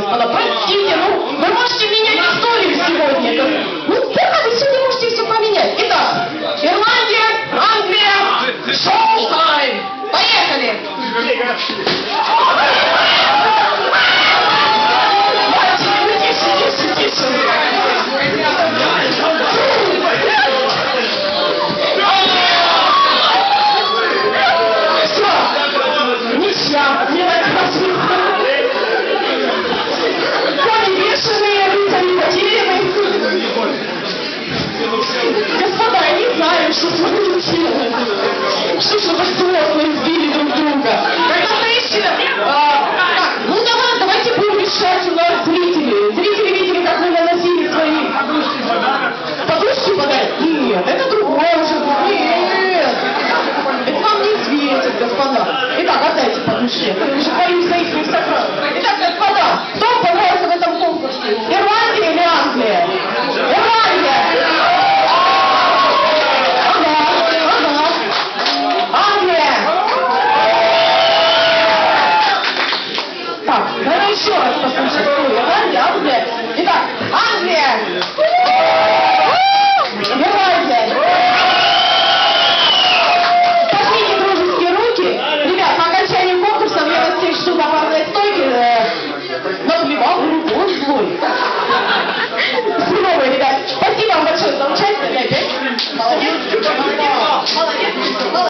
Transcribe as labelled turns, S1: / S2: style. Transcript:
S1: господа. Простите, ну, вы можете менять историю сегодня. Ну, как вы сегодня можете все поменять? Итак, Ирландия, Англия, шоу-тайм! Поехали! Итак, отдайте подушки. Боюсь за их сокровищ. Итак, господа, кто понравился в этом конкурсе? Ирландия или Англия? Ирландия! Ага, ага. Англия! Так, давай еще раз послушать. Ирландия, Англия.